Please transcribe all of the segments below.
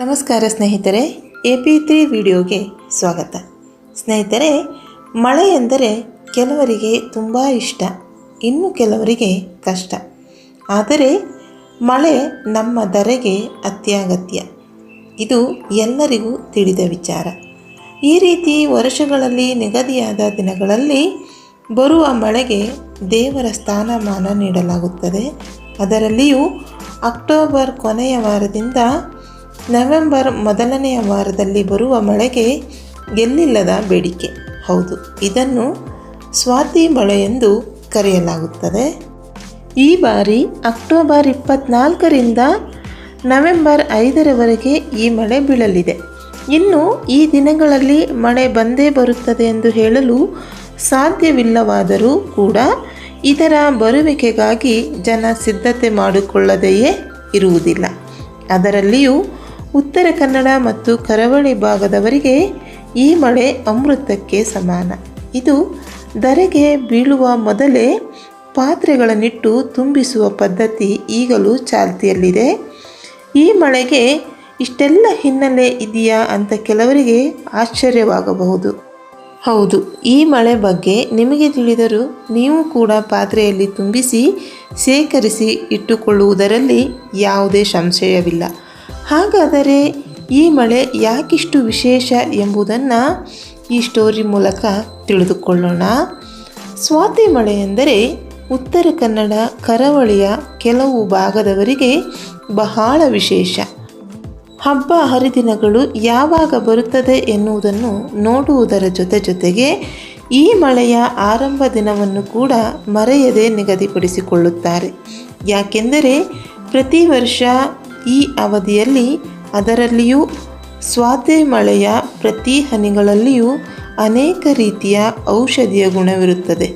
ನಮಸ್ಕಾರ ಸ್ನೇಹಿತರೆ A P three ವಿಡಿಯೋಗೆ ಸ್ವಾಗತ. ಸ್ನೇಹಿತರೆ, ಮಳೆ ಎಂದರೆ ಕೆಲವರಿಗೆ ತುಂಬ ಇಷ್ಟ, ಇನ್ನು ಕೆಲವರಿಗೆ ಕಷ್ಟ. ಆದರೆ, ಮಳೆ ನಮ್ಮ ಧರೆಗೆ ಅತ್ಯಗತ್ಯ. ಇದು ಎಲ್ಲರಿಗೂ ತಿಳಿದ ವಿಚಾರ. ಈ ರೀತಿ ವರ್ಷಗಳಲ್ಲಿ ನಿಗದಿಯಾದ ದಿನಗಳಲ್ಲಿ ಬರುವ ಮಳೆಗೆ ದೇವರ ಸ್ಥಾನಮಾನ ನೀಡಲಾಗುತ್ತದೆ. ಅದರಲ್ಲಿಯೂ ಅಕ್ಟೋಬರ್ ಕೊನೆಯ ವಾರದಿಂದ ನವೆಂಬರ್ ಮೊದಲನೆಯ ವಾರದಲ್ಲಿ ಬರುವ ಮಳೆಗೆ ಗೆಲ್ಲಿಲ್ಲದ ಬೇಡಿಕೆ. ಹೌದು, ಇದನ್ನು ಸ್ವಾತಿ ಮಳೆ ಎಂದು ಕರೆಯಲಾಗುತ್ತದೆ. ಈ ಬಾರಿ ಅಕ್ಟೋಬರ್ ಇಪ್ಪತ್ನಾಲ್ಕರಿಂದ ನವೆಂಬರ್ ಐದರವರೆಗೆ ಈ ಮಳೆ ಬೀಳಲಿದೆ. ಇನ್ನು ಈ ದಿನಗಳಲ್ಲಿ ಮಳೆ ಬಂದೇ ಬರುತ್ತದೆ ಎಂದು ಹೇಳಲು ಸಾಧ್ಯವಿಲ್ಲವಾದರೂ ಕೂಡ ಇದರ ಬರುವಿಕೆಗಾಗಿ ಜನ ಸಿದ್ಧತೆ ಮಾಡಿಕೊಳ್ಳದೆಯೇ ಇರುವುದಿಲ್ಲ. ಅದರಲ್ಲಿಯೂ ಉತ್ತರ ಕನ್ನಡ ಮತ್ತು ಕರಾವಳಿ ಭಾಗದವರಿಗೆ ಈ ಮಳೆ ಅಮೃತಕ್ಕೆ ಸಮಾನ. ಇದು ಧರೆಗೆ ಬೀಳುವ ಮೊದಲೇ ಪಾತ್ರೆಗಳನ್ನಿಟ್ಟು ತುಂಬಿಸುವ ಪದ್ಧತಿ ಈಗಲೂ ಚಾಲ್ತಿಯಲ್ಲಿದೆ. ಈ ಮಳೆಗೆ ಇಷ್ಟೆಲ್ಲ ಹಿನ್ನೆಲೆ ಇದೆಯಾ ಅಂತ ಕೆಲವರಿಗೆ ಆಶ್ಚರ್ಯವಾಗಬಹುದು. ಹೌದು, ಈ ಮಳೆ ಬಗ್ಗೆ ನಿಮಗೆ ತಿಳಿದರೂ ನೀವು ಕೂಡ ಪಾತ್ರೆಯಲ್ಲಿ ತುಂಬಿಸಿ, ಶೇಖರಿಸಿ ಇಟ್ಟುಕೊಳ್ಳುವುದರಲ್ಲಿ ಯಾವುದೇ ಸಂಶಯವಿಲ್ಲ. ಹಾಗಾದರೆ ಈ ಮಳೆ ಯಾಕಿಷ್ಟು ವಿಶೇಷ ಎಂಬುದನ್ನು ಈ ಸ್ಟೋರಿ ಮೂಲಕ ತಿಳಿದುಕೊಳ್ಳೋಣ. ಸ್ವಾತಿ ಮಳೆ ಎಂದರೆ ಉತ್ತರ ಕನ್ನಡ, ಕರಾವಳಿಯ ಕೆಲವು ಭಾಗದವರಿಗೆ ಬಹಳ ವಿಶೇಷ. ಹಬ್ಬ ಹರಿದಿನಗಳು ಯಾವಾಗ ಬರುತ್ತದೆ ಎನ್ನುವುದನ್ನು ನೋಡುವುದರ ಜೊತೆ ಜೊತೆಗೆ ಈ ಮಳೆಯ ಆರಂಭ ದಿನವನ್ನು ಕೂಡ ಮರೆಯದೆ ನಿಗದಿಪಡಿಸಿಕೊಳ್ಳುತ್ತಾರೆ. ಯಾಕೆಂದರೆ ಪ್ರತಿ ವರ್ಷ ಈ ಅವಧಿಯಲ್ಲಿ ಅದರಲ್ಲಿಯೂ ಸ್ವಾತೆ ಮಳೆಯ ಪ್ರತಿ ಹನಿಗಳಲ್ಲಿಯೂ ಅನೇಕ ರೀತಿಯ ಔಷಧಿಯ ಗುಣವಿರುತ್ತದೆ.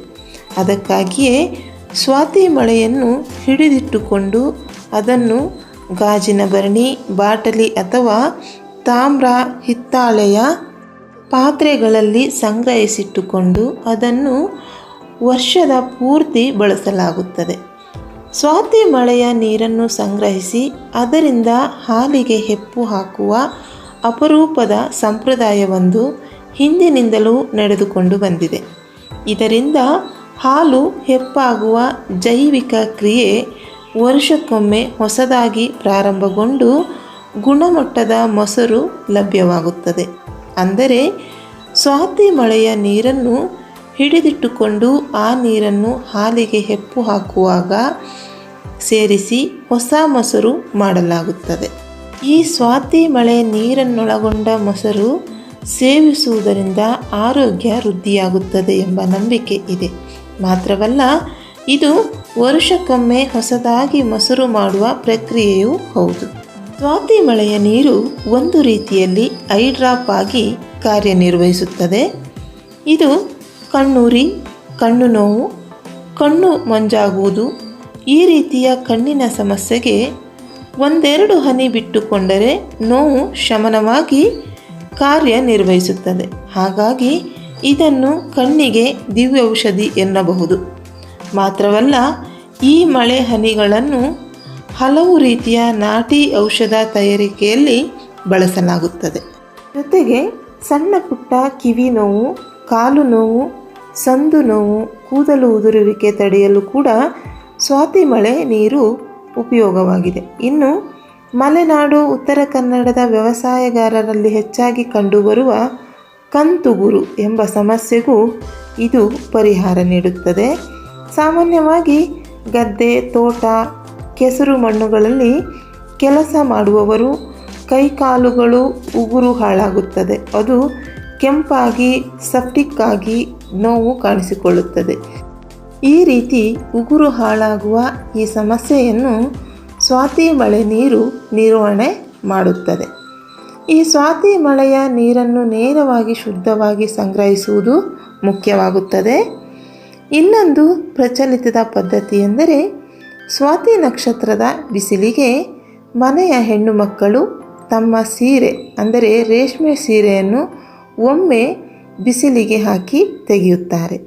ಅದಕ್ಕಾಗಿಯೇ ಸ್ವಾತಿ ಮಳೆಯನ್ನು ಹಿಡಿದಿಟ್ಟುಕೊಂಡು ಅದನ್ನು ಗಾಜಿನ ಭರಣಿ, ಬಾಟಲಿ ಅಥವಾ ತಾಮ್ರ ಹಿತ್ತಾಳೆಯ ಪಾತ್ರೆಗಳಲ್ಲಿ ಸಂಗ್ರಹಿಸಿಟ್ಟುಕೊಂಡು ಅದನ್ನು ವರ್ಷದ ಪೂರ್ತಿ ಬಳಸಲಾಗುತ್ತದೆ. ಸ್ವಾತಿ ಮಳೆಯ ನೀರನ್ನು ಸಂಗ್ರಹಿಸಿ ಅದರಿಂದ ಹಾಲಿಗೆ ಹೆಪ್ಪು ಹಾಕುವ ಅಪರೂಪದ ಸಂಪ್ರದಾಯವೊಂದು ಹಿಂದಿನಿಂದಲೂ ನಡೆದುಕೊಂಡು ಬಂದಿದೆ. ಇದರಿಂದ ಹಾಲು ಹೆಪ್ಪಾಗುವ ಜೈವಿಕ ಕ್ರಿಯೆ ವರ್ಷಕ್ಕೊಮ್ಮೆ ಹೊಸದಾಗಿ ಪ್ರಾರಂಭಗೊಂಡು ಗುಣಮಟ್ಟದ ಮೊಸರು ಲಭ್ಯವಾಗುತ್ತದೆ. ಅಂದರೆ ಸ್ವಾತಿ ಮಳೆಯ ನೀರನ್ನು ಹಿಡಿದಿಟ್ಟುಕೊಂಡು ಆ ನೀರನ್ನು ಹಾಲಿಗೆ ಹೆಪ್ಪು ಹಾಕುವಾಗ ಸೇರಿಸಿ ಹೊಸ ಮೊಸರು ಮಾಡಲಾಗುತ್ತದೆ. ಈ ಸ್ವಾತಿ ಮಳೆ ನೀರನ್ನೊಳಗೊಂಡ ಮೊಸರು ಸೇವಿಸುವುದರಿಂದ ಆರೋಗ್ಯ ವೃದ್ಧಿಯಾಗುತ್ತದೆ ಎಂಬ ನಂಬಿಕೆ ಇದೆ. ಮಾತ್ರವಲ್ಲ, ಇದು ವರ್ಷಕ್ಕೊಮ್ಮೆ ಹೊಸದಾಗಿ ಮೊಸರು ಮಾಡುವ ಪ್ರಕ್ರಿಯೆಯೂ ಹೌದು. ಸ್ವಾತಿ ಮಳೆಯ ನೀರು ಒಂದು ರೀತಿಯಲ್ಲಿ ಐ ಡ್ರಾಪ್ ಆಗಿ ಕಾರ್ಯನಿರ್ವಹಿಸುತ್ತದೆ. ಇದು ಕಣ್ಣುರಿ, ಕಣ್ಣು ನೋವು, ಕಣ್ಣು ಮಂಜಾಗುವುದು ಈ ರೀತಿಯ ಕಣ್ಣಿನ ಸಮಸ್ಯೆಗೆ ಒಂದೆರಡು ಹನಿ ಬಿಟ್ಟುಕೊಂಡರೆ ನೋವು ಶಮನವಾಗಿ ಕಾರ್ಯನಿರ್ವಹಿಸುತ್ತದೆ ಹಾಗಾಗಿ ಇದನ್ನು ಕಣ್ಣಿಗೆ ದಿವ್ಯ ಔಷಧಿ ಎನ್ನಬಹುದು. ಮಾತ್ರವಲ್ಲ, ಈ ಮಳೆ ಹನಿಗಳನ್ನು ಹಲವು ರೀತಿಯ ನಾಟಿ ಔಷಧ ತಯಾರಿಕೆಯಲ್ಲಿ ಬಳಸಲಾಗುತ್ತದೆ. ಜೊತೆಗೆ ಸಣ್ಣ ಪುಟ್ಟ ಕಿವಿ ನೋವು, ಕಾಲು ನೋವು ಸಂದು ನೋವು, ಕೂದಲು ಉದುರುವಿಕೆ ತಡೆಯಲು ಕೂಡ ಸ್ವಾತಿ ಮಳೆ ನೀರು ಉಪಯೋಗವಾಗಿದೆ. ಇನ್ನು ಮಲೆನಾಡು, ಉತ್ತರ ಕನ್ನಡದ ವ್ಯವಸಾಯಗಾರರಲ್ಲಿ ಹೆಚ್ಚಾಗಿ ಕಂಡುಬರುವ ಕಂತುಗುರು ಎಂಬ ಸಮಸ್ಯೆಗೂ ಇದು ಪರಿಹಾರ ನೀಡುತ್ತದೆ. ಸಾಮಾನ್ಯವಾಗಿ ಗದ್ದೆ, ತೋಟ, ಕೆಸರು ಮಣ್ಣುಗಳಲ್ಲಿ ಕೆಲಸ ಮಾಡುವವರು ಕೈಕಾಲುಗಳು ಉಗುರು ಹಾಳಾಗುತ್ತದೆ. ಅದು ಕೆಂಪಾಗಿ ಸಫ್ಟಿಕ್ ಆಗಿ ನೋವು ಕಾಣಿಸಿಕೊಳ್ಳುತ್ತದೆ. ಈ ರೀತಿ ಉಗುರು ಹಾಳಾಗುವ ಈ ಸಮಸ್ಯೆಯನ್ನು ಸ್ವಾತಿ ಮಳೆ ನೀರು ನಿರ್ವಹಣೆ ಮಾಡುತ್ತದೆ. ಈ ಸ್ವಾತಿ ಮಳೆಯ ನೀರನ್ನು ನೇರವಾಗಿ ಶುದ್ಧವಾಗಿ ಸಂಗ್ರಹಿಸುವುದು ಮುಖ್ಯವಾಗುತ್ತದೆ. ಇನ್ನೊಂದು ಪ್ರಚಲಿತದ ಪದ್ಧತಿ ಎಂದರೆ ಸ್ವಾತಿ ನಕ್ಷತ್ರದ ಬಿಸಿಲಿಗೆ ಮನೆಯ ಹೆಣ್ಣು ಮಕ್ಕಳು ತಮ್ಮ ಸೀರೆ, ಅಂದರೆ ರೇಷ್ಮೆ ಸೀರೆಯನ್ನು ಒಮ್ಮೆ ಬಿಸಿಲಿಗೆ ಹಾಕಿ ತೆಗೆಯುತ್ತಾರೆ.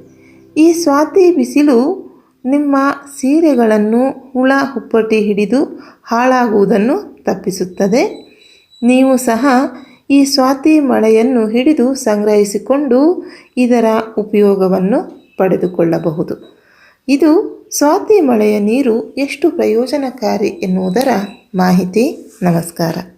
ಈ ಸ್ವಾತಿ ಬಿಸಿಲು ನಿಮ್ಮ ಸೀರೆಗಳನ್ನು ಹುಳ ಹುಪ್ಪಟಿ ಹಿಡಿದು ಹಾಳಾಗುವುದನ್ನು ತಪ್ಪಿಸುತ್ತದೆ. ನೀವು ಸಹ ಈ ಸ್ವಾತಿ ಮಳೆಯನ್ನು ಹಿಡಿದು ಸಂಗ್ರಹಿಸಿಕೊಂಡು ಇದರ ಉಪಯೋಗವನ್ನು ಪಡೆದುಕೊಳ್ಳಬಹುದು. ಇದು ಸ್ವಾತಿ ಮಳೆಯ ನೀರು ಎಷ್ಟು ಪ್ರಯೋಜನಕಾರಿ ಎನ್ನುವುದರ ಮಾಹಿತಿ. ನಮಸ್ಕಾರ.